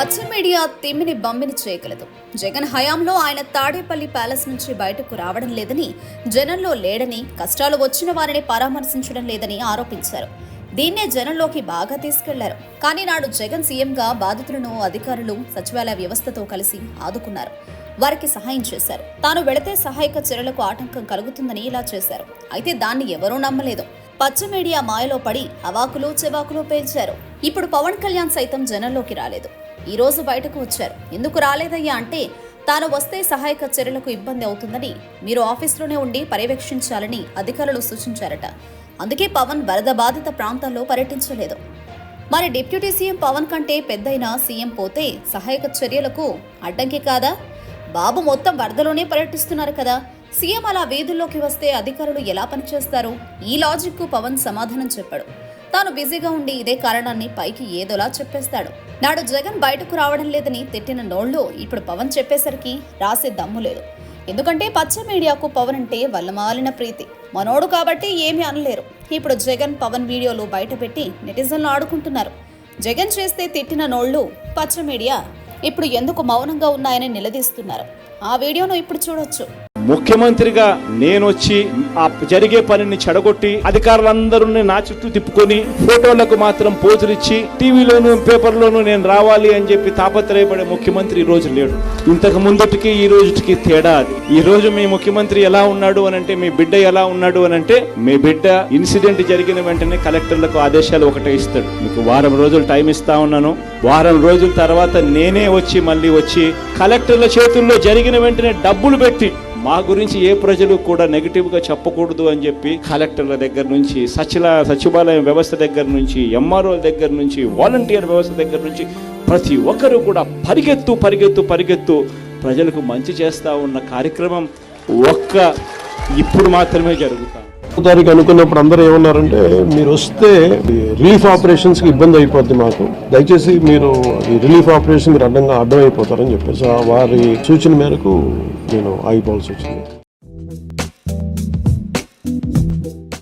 పచ్చ మీడియా తిమ్మిని బమ్మిని చేయగలదు. జగన్ హయాంలో ఆయన తాడేపల్లి ప్యాలెస్ నుంచి బయటకు రావడం లేదని జనంలో లేడని కష్టాలు వచ్చిన వారిని పరామర్శించడం లేదని ఆరోపించారు. దీన్నే జనంలోకి బాగా తీసుకెళ్ళారు. కానీ నాడు జగన్ సీఎంగా బాధితులను అధికారులు సచివాలయ వ్యవస్థతో కలిసి ఆదుకున్నారు. వారికి సహాయం చేశారు. తాను వెళితే సహాయక చర్యలకు ఆటంకం కలుగుతుందని ఇలా చేశారు. అయితే దాన్ని ఎవరూ నమ్మలేదు. పచ్చ మీడియా మాయలో పడి అవాకులు చెవాకులు పేల్చారు. ఇప్పుడు పవన్ కళ్యాణ్ సైతం జనంలోకి రాలేదు. ఈ రోజు బయటకు వచ్చారు. ఎందుకు రాలేదయ్యా అంటే తాను వస్తే సహాయక చర్యలకు ఇబ్బంది అవుతుందని మీరు ఆఫీస్లోనే ఉండి పర్యవేక్షించాలని అధికారులు సూచించారట. అందుకే పవన్ వరద బాధిత ప్రాంతాల్లో పర్యటించలేదు. మరి డిప్యూటీ సీఎం పవన్ కంటే పెద్దయిన సీఎం పోతే సహాయక చర్యలకు అడ్డంకి కాదా? బాబు మొత్తం వరదలోనే పర్యటిస్తున్నారు కదా. సీఎం అలా వీధుల్లోకి వస్తే అధికారులు ఎలా పనిచేస్తారు? ఈ లాజిక్కు పవన్ సమాధానం చెప్పాడు. తాను బిజీగా ఉండి ఇదే కారణాన్ని పైకి ఏదోలా చెప్పేస్తాడు. నాడు జగన్ బయటకు రావడం లేదని తిట్టిన నోళ్ళు ఇప్పుడు పవన్ చెప్పేసరికి రాసే దమ్ము లేదు. ఎందుకంటే పచ్చ మీడియాకు పవన్ అంటే వల్లమాలిన ప్రీతి. మనోడు కాబట్టి ఏమీ అనలేరు. ఇప్పుడు జగన్ పవన్ వీడియోలు బయటపెట్టి నెటిజన్లు ఆడుకుంటున్నారు. జగన్ చేస్తే తిట్టిన నోళ్ళు పచ్చ మీడియా ఇప్పుడు ఎందుకు మౌనంగా ఉన్నాయని నిలదీస్తున్నారు. ఆ వీడియోను ఇప్పుడు చూడొచ్చు. ముఖ్యమంత్రిగా నేను వచ్చి ఆ జరిగే పనిని చెడగొట్టి అధికారులందరూ నా చుట్టూ తిప్పుకొని ఫోటోలకు మాత్రం పోజులిచ్చి టీవీలోను పేపర్లోను నేను రావాలి అని చెప్పి తాపత్రయపడే ముఖ్యమంత్రి ఈ రోజు లేడు. ఇంతకు ముందటికి ఈ రోజుకి తేడా అది. ఈ రోజు మీ ముఖ్యమంత్రి ఎలా ఉన్నాడు అని అంటే మీ బిడ్డ ఎలా ఉన్నాడు అని అంటే మీ బిడ్డ ఇన్సిడెంట్ జరిగిన వెంటనే కలెక్టర్లకు ఆదేశాలు ఒకటే ఇస్తాడు. మీకు వారం రోజులు టైం ఇస్తా ఉన్నాను. వారం రోజుల తర్వాత నేనే వచ్చి మళ్ళీ వచ్చి కలెక్టర్ల చేతుల్లో జరిగిన వెంటనే డబ్బులు పెట్టి మా గురించి ఏ ప్రజలు కూడా నెగిటివ్గా చెప్పకూడదు అని చెప్పి కలెక్టర్ల దగ్గర నుంచి సచిల సచివాలయం వ్యవస్థ దగ్గర నుంచి ఎంఆర్ఓ దగ్గర నుంచి వాలంటీర్ వ్యవస్థ దగ్గర నుంచి ప్రతి ఒక్కరూ కూడా పరిగెత్తు పరిగెత్తు పరిగెత్తు ప్రజలకు మంచి చేస్తూ ఉన్న కార్యక్రమం ఒక్క ఇప్పుడు మాత్రమే జరుగుతాం. దానికి అనుకున్నప్పుడు అందరూ ఏమన్నారంటే మీరు వస్తే రిలీఫ్ ఆపరేషన్స్కి ఇబ్బంది అయిపోద్ది మాకు. దయచేసి మీరు ఈ రిలీఫ్ ఆపరేషన్ మీరు అడ్డంగా అడ్డం అయిపోతారని చెప్పేసి వారి సూచన మేరకు っていうのをっボで。